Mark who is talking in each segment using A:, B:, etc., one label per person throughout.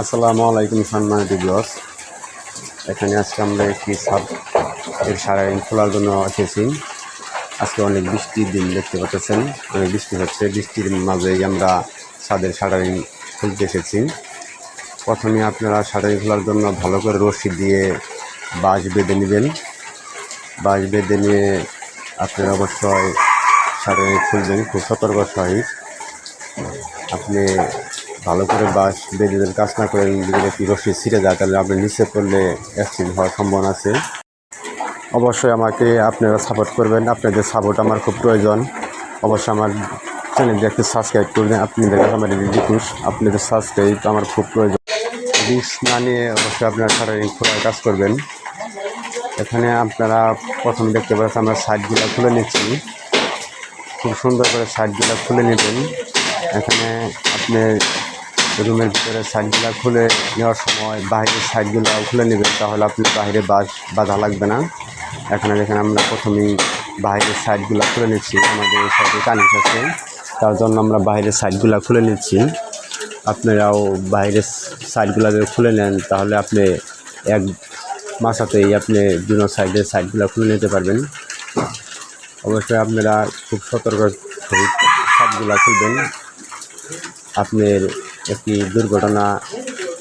A: আসসালামু আলাইকুম সম্মানিত ব্লস এখানে আজকে আমরা একটি সাব এর সারাদিন খোলার জন্য এসেছি। আজকে অনেক বৃষ্টির দিন দেখতে পাচ্ছেন। অনেক বৃষ্টি হচ্ছে। বৃষ্টির মাঝেই আমরা ছাদের সারাদিন খুলতে এসেছি। প্রথমে আপনারা সারাদিন খোলার জন্য ভালো করে রশি দিয়ে বাঁশ বেঁধে নেবেন। বাঁশ বেঁধে নিয়ে আপনারা অবশ্যই সারাদিন খুলবেন। খুব সতর্ক সহিত। আপনি ভালো করে বাস বেঁধে কাজ না করে রশি ছিঁড়ে যায়, তাহলে আপনি নিচে পড়লে অ্যাক্সিডেন্ট হওয়ার সম্ভাবনা আছে। অবশ্যই আমাকে আপনারা সাপোর্ট করবেন। আপনাদের সাপোর্ট আমার খুব প্রয়োজন। অবশ্যই আমার চ্যানেলটি একটু সাবস্ক্রাইব করবেন। আপনাদের আমার রিকুশ আপনাদের সাবস্ক্রাইব আমার খুব প্রয়োজন। রিস্ক না নিয়ে অবশ্যই আপনারা সারাদিন খোলার কাজ করবেন। এখানে আপনারা প্রথমে দেখতে পাচ্ছেন আমরা সাইডগুলো খুলে নিচ্ছি। খুব সুন্দর করে সাইডগুলো খুলে নেবেন। এখানে আপনি রুমের ভিতরে সাইডগুলো খুলে নেওয়ার সময় বাইরের সাইডগুলো খুলে নেবেন, তাহলে আপনি বাইরে বাস বাধা লাগবে না। এখানে দেখেন আমরা প্রথমেই বাইরের সাইডগুলো খুলে নিচ্ছি, আমাদের এই সাইডে কানিস আছে, তার জন্য আমরা বাইরের সাইডগুলো খুলে নিচ্ছি। আপনারাও বাইরের সাইডগুলো যদি খুলে নেন, তাহলে আপনি এক মাসাতেই আপনি দুনো সাইডের সাইডগুলো খুলে নিতে পারবেন। অবশ্যই আপনারা খুব সতর্ক সাইডগুলো খুলবেন। আপনার একটি দুর্ঘটনা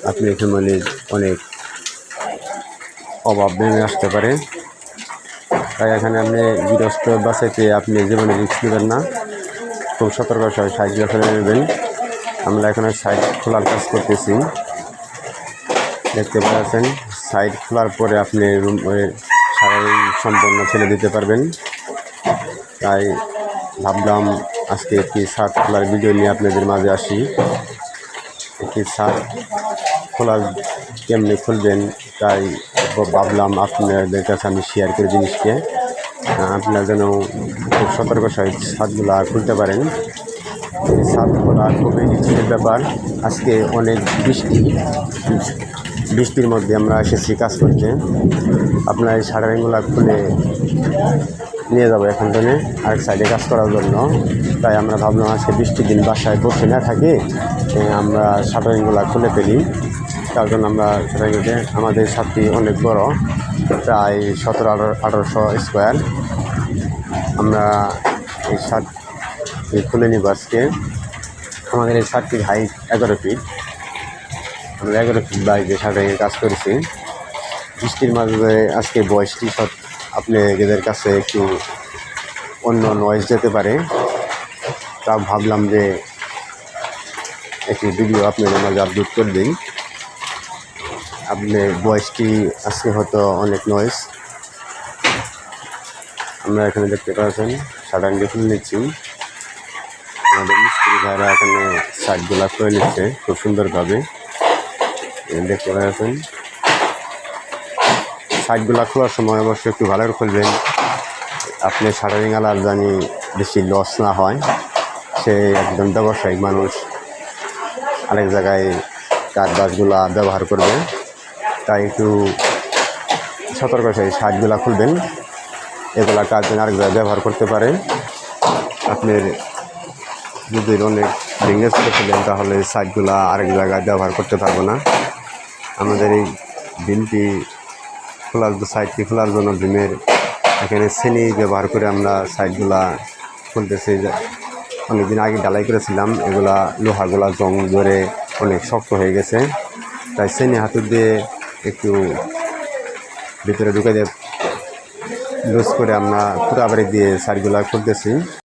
A: আপনার ফ্যামিলির অনেক অভাব নেমে আসতে পারে। তাই এখানে আপনি গৃহস্থ বাসাইতে আপনি জীবনে রিস্ক নেবেন না। খুব সতর্ক সহ সাইডগুলো ফেলে নেবেন। আমরা এখানে সাইড খোলার কাজ করতেছি। দেখতে পাচ্ছেন সাইড খোলার পরে আপনি রুম সারাদিন সম্পূর্ণ ফেলে দিতে পারবেন। তাই ভাবলাম আজকে একটি শার্ট খোলার ভিডিও নিয়ে আপনাদের মাঝে আসি। একটি শার্ট খোলার কেমনি খুলবেন তাই ভাবলাম আপনাদের কাছে আমি শেয়ার করি জিনিসকে। আপনারা যেন খুব সতর্ক সহিত শার্টগুলো খুলতে পারেন। শার্ট খোলা খুবই রিস্কের ব্যাপার। আজকে অনেক বৃষ্টি। বৃষ্টির মধ্যে আমরা এসেছি কাজ করতে। আপনার এই সারাদিনগুলো খুলে নিয়ে যাব এখান থেকে। আরেক সাইডে কাজ করার জন্য। তাই আমরা ভাবলাম আজকে বৃষ্টির দিন বাসায় বসে না থাকি। আমরা শাটারিংগুলো খুলে ফেলি, তার জন্য আমরা শাটারিংতে আমাদের ছাদটি অনেক বড়, প্রায় সতেরো, আঠারো, আঠারোশো স্কোয়ার আমরা এই ছাদ খুলে নিব আজকে। আমাদের এই ছাদটির হাইট এগারো ফিট আমরা এগারো ফিট বাইরে শাটারিংয়ের কাজ করেছি। বৃষ্টির মাঝে আজকে বয়সটি সব আপনাদের কাছে একটু অন্য নয়েজ যেতে পারে। তা ভাবলাম যে একটি ভিডিও আপনাদের মাঝে আপলোড করে দিন আপনার বয়সটি আজকে হয়তো অনেক নয়েজ আমরা এখানে দেখতে পাচ্ছেন, সাধারণ খুলে নিচ্ছি। আমাদের মিস্ত্রি ভাইরা এখানে সাইডগুলা করে নিচ্ছে খুব সুন্দরভাবে। দেখতে পাচ্ছেন সাইডগুলা খোলার সময় অবশ্যই একটু ভালো খুলবেন। আপনি সারাদিন আলার জানি বেশি লস না হয়। সে একজন ব্যবসায়িক মানুষ। আরেক জায়গায় কাঠ বাসগুলা ব্যবহার করবে তাই একটু সতর্ক সেই সাইডগুলা খুলবেন। এগুলা কাজ যেন আরেক জায়গায় ব্যবহার করতে পারে আপনার যদি অনেক ভেঙে ফেলেন, তাহলে সাইডগুলা আরেক জায়গায় ব্যবহার করতে পারব না। আমাদের এই বিলটি খোলার সাইডটি খোলার জন্য ডিমের এখানে শ্রেণি ব্যবহার করে আমরা সাইডগুলা খুলতেছি। অনেকদিন আগে ডালাই করেছিলাম। এগুলা লোহাগুলা জং ধরে অনেক শক্ত হয়ে গেছে। তাই সেনে হাতুর দিয়ে একটু ভিতরে ঢুকে দিয়ে লুজ করে আমরা পুরাবাড়ি দিয়ে সারিগুলা খুলতেছি।